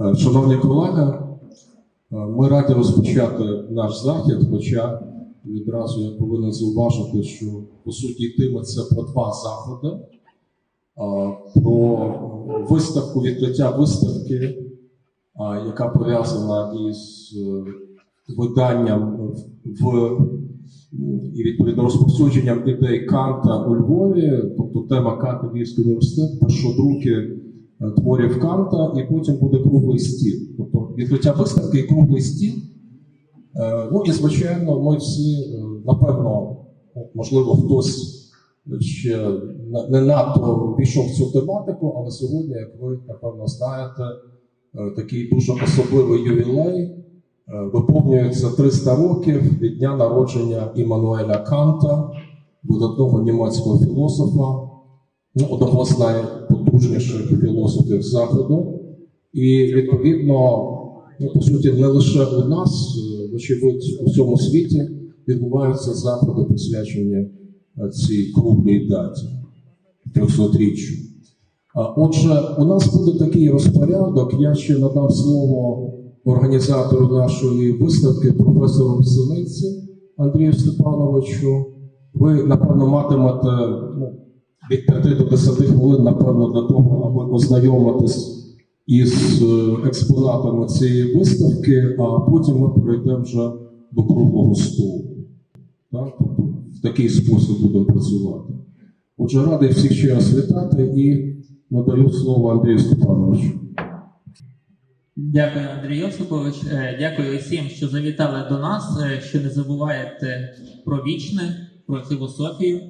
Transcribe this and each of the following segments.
Е, Шановні колеги, е, ми раді розпочати наш захід, хоча відразу я повинен зауважити, що по суті йтиметься про два заходи: Е, про виставку відкриття виставки, яка пов'язана із виданням в і відповідно розповсюдженням ідей Канта у Львові, тобто тема Канта Львівський університет, першодруки е, творів Канта, і потім буде круглий стіл. Тобто відкриття виставки і круглий стіл. Е, Ну і звичайно, ми всі, е, напевно, можливо, хтось ще не надто пішов цю тематику, але сьогодні, як ви напевно знаєте, е, такий дуже особливий ювілей. Е, Виповнюється 300 років від дня народження Іммануеля Канта, видатного німецького філософа, ну, одного з найпотужніших філософів Заходу. І відповідно, ну, по суті, не лише у нас, е, вочевидь, у всьому світі відбуваються заходи, присвячені е, цій круглій даті 300-річчю. А, Отже, у нас буде такий розпорядок. Я ще надав слово організатору нашої виставки, професору Синиці Андрію Степановичу. Ви, напевно, матимете ну, від 5 до 10 хвилин, напевно, для того, аби ознайомитись із е, експонатами цієї виставки, а потім ми перейдемо вже до круглого столу. Так? Тобто в такий спосіб будемо працювати. Отже, радий всіх ще раз вітати і надаю слово Андрію Степановичу. Дякую, Андрій Йосипович. Е, Дякую всім, що завітали до нас, е, що не забуваєте про вічне, про філософію,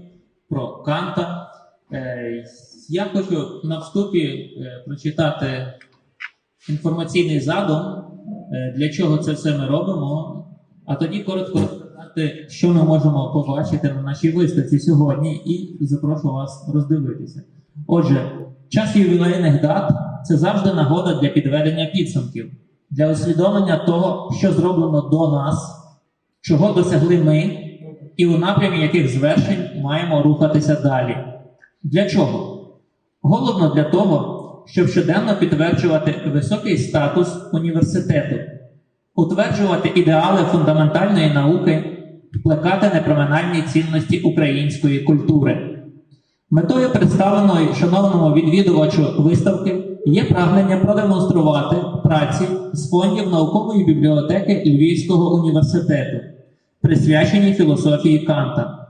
про Канта. Е, Я хочу на вступі е, прочитати інформаційний задум, е, для чого це все ми робимо, а тоді коротко розказати, що ми можемо побачити на нашій виставці сьогодні, і запрошу вас роздивитися. Отже, час ювілейних дат це завжди нагода для підведення підсумків, для усвідомлення того, що зроблено до нас, чого досягли ми, і у напрямі яких звершень маємо рухатися далі. Для чого? Головно для того, щоб щоденно підтверджувати високий статус університету, утверджувати ідеали фундаментальної науки, плекати непроминальні цінності української культури. Метою представленої шановному відвідувачу виставки є прагнення продемонструвати праці з фондів наукової бібліотеки Львівського університету, присвячені філософії Канта.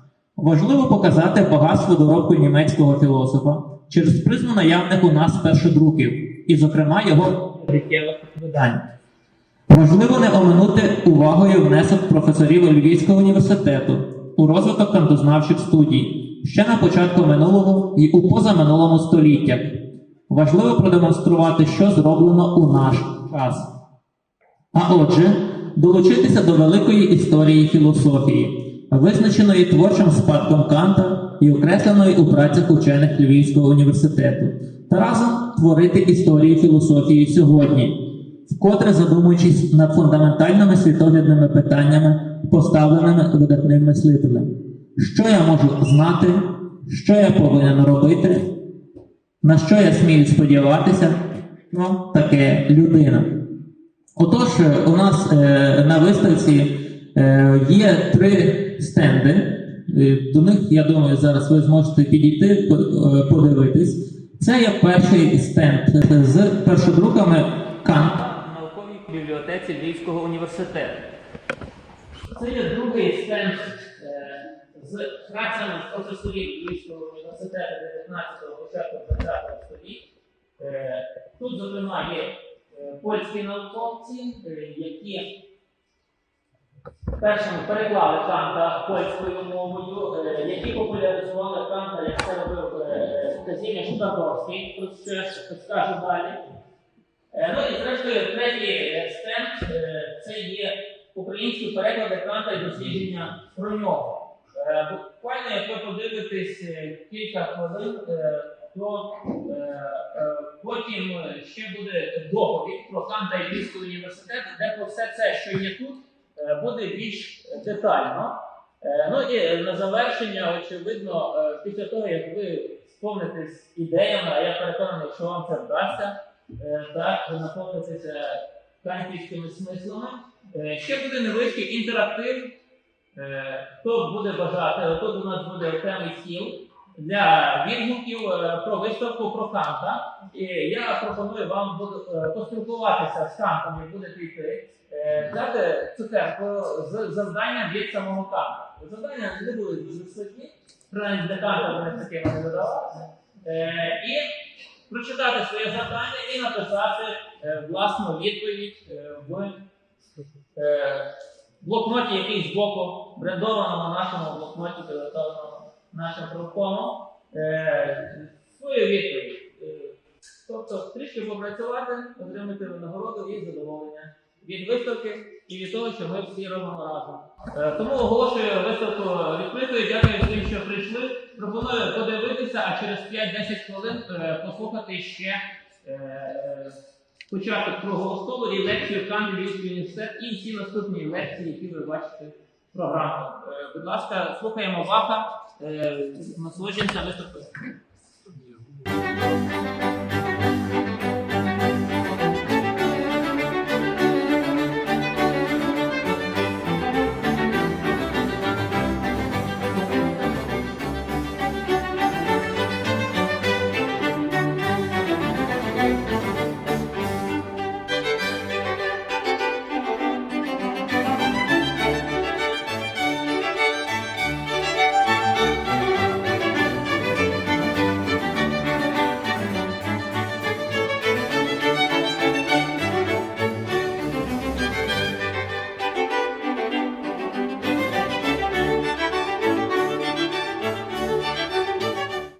Важливо показати багатство доробку німецького філософа через призму наявних у нас першодруків, і, зокрема, його життєвих видань. Важливо не оминути увагою внесок професорів Львівського університету у розвиток кантознавчих студій ще на початку минулого і у позаминулому століттях. Важливо продемонструвати, що зроблено у наш час. А отже, долучитися до великої історії філософії, визначеної творчим спадком Канта і окресленої у працях учених Львівського університету, та разом творити історію філософії сьогодні, вкотре задумуючись над фундаментальними світоглядними питаннями, поставленими видатним мислителем. Що я можу знати, що я повинен робити, на що я смію сподіватися, ну, таке людина. Отож, е, у нас е, на виставці є три стенди. Е, До них, я думаю, зараз ви зможете підійти, е, подивитись. Це є перший стенд з першодруками Кант в науковій бібліотеці Львівського університету. Це є другий стенд е, з працями професорів Львівського університету 19-го, початку 20-го століття. Е, Тут, зокрема, є е, польські науковці, е, які першими переклали Канта польською мовою, е, які популяризували Канта, як це робив е, Казімір що я скажу далі. Е, Ну і зрештою, третій стенд це є українські переклади Канта і дослідження про нього. Буквально, як ви подивитесь е, кілька хвилин, то потім ще буде доповідь про Канта і Львівського університету, де про все це, що є тут, буде більш детально. Е, Ну і на завершення, очевидно, е, після того, як ви сповнитесь ідеями, а я переконаний, що вам це вдасться, е, так, наповнитися кантівськими смислами. Е, Ще буде невеличкий інтерактив. Е, Хто буде бажати, тут у нас буде окремий стіл для відгуків е, про виставку про Канта. І я пропоную вам е, поспілкуватися з Кантом, як будете йти, е, дати цукерку з завданням від самого Канта. Завдання не були дуже складні, принаймні для Канта вони такими не видавалися. Е, І прочитати своє завдання і написати е, власну відповідь е, в е, блокноті, який збоку брендованому нашому блокноті, підготовленому нашим профкомом, е, свою відповідь. Е, Тобто трішки попрацювати, отримати винагороду і задоволення від виставки і від того, що ми всі робимо разом. Е, Тому оголошую виставку відкритою. Дякую всім, що прийшли. Пропоную подивитися, а через 5-10 хвилин е, послухати ще е, початок круглого столу і лекцію Кан Львівський університет і всі наступні лекції, які ви бачите в програмах. Е, Будь ласка, слухаємо Баха, насолоджуємося виставкою.